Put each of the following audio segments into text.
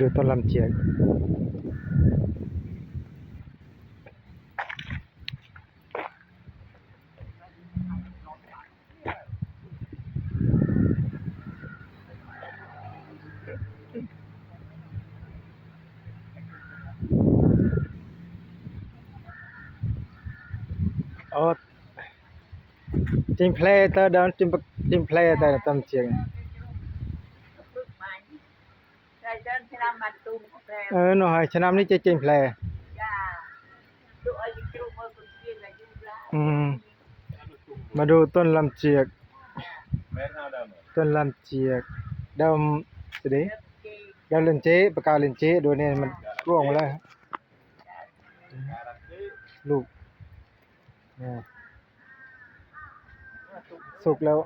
ดูต้นลำเจียกโอ้จิงเพลย์เตอร์เดินจิงจิงเพลย์แต่ต้นเจียก ฝึกมาใส่เดินที่นำมาตุ้มแปลเออหน่อยชะนำนี่จะจิงเพลย์จ้าดูอายุครูมือคนเชียงอายุละอืมมาดูต้นลำเจียกแม่นเอาเดิมต้นลำเจียกดำสิเดเริ่มเจดำเลนเจ๊ปากกาเลนเจ๊ดูเนี่ยมันร่วงมาแล้วลูกเนี่ยสุกแล้ว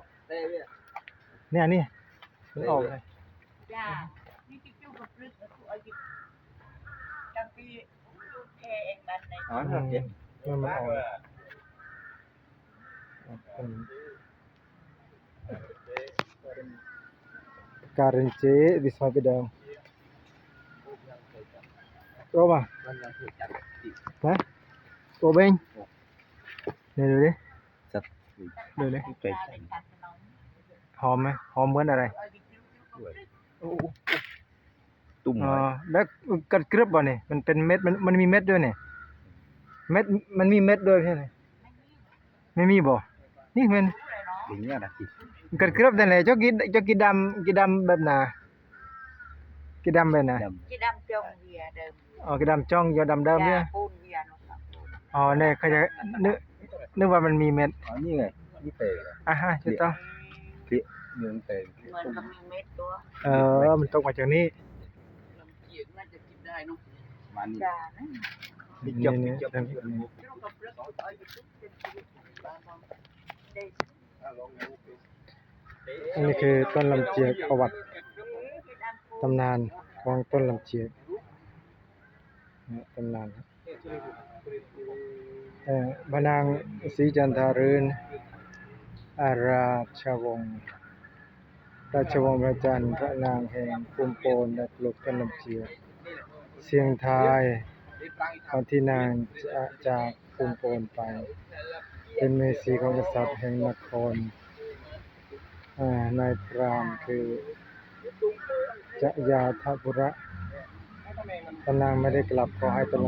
เนี่ยนี่มันออกเลย จ้านี่จิ๊กจุ๊กกับ พลึกแล้วดูอายุตั้งปีลูกแค่เองมันในอ๋อครับเจ็บมันมัน ติดฮะโอเบงเนี่ยดูดิสัตว์ดูดิเจ็บเป็นการขนมหอมไหมหอมเหมือนอะไรอายุจุ๊กจุ๊กกับพลึกตุ่มอ๋อไว้แล้วกัดกรึบบ่เนี่ยมันเป็นเม็ดมันมันมีเม็ดด้วยเนี่ยเม็ดมันมีเม็ดด้วยใช่ไหมไม่มีบ่นี่มันอย่างเงี้ยนะติดกัดกรึบแต่ไหนเจ้ากินเจ้ากินดำกินดำแบบไหนากินดำแบบไหนาดจีดำจงเวียเดิมอ๋อกินดำจ้องยอดำเดิมเนี่ยจ้าปูนเวียนกครับอ๋อเนี่ยเขาจะนึกนึกว่ามันมีเม็ดำอ๋อนี่ไงนี่เตะอะฮะจะต้องเมืองเตะเหมือนกับมีเม็ดตัว เออ มันตกมาจากนี้ลำเจียกน่า จะกินได้เนาะมันจ้านะนี่นี่จับนี่จับนี่จุ๊กกับพลึกอายุจุ๊กเป็นชีวิตบ้านเราได้อันนี้คือต้นลำเจียกประวัติตำนานของต้นลำเจียกเนี่ยตำนานครับเอ่อพระนางศรีจันทารืนอาราชวงศ์ราชวงศ์พระจันทร์พระนางแห่งภูมิโปนและปลูกต้นลำเจียก เสียงทายตอนที่นางจะจากภูมิโปนไป เป็นเมสีของกษัตริย์แห่งนครนายพรามคือจะยาทบุระตนางไม่ได้กลับขอให้ตน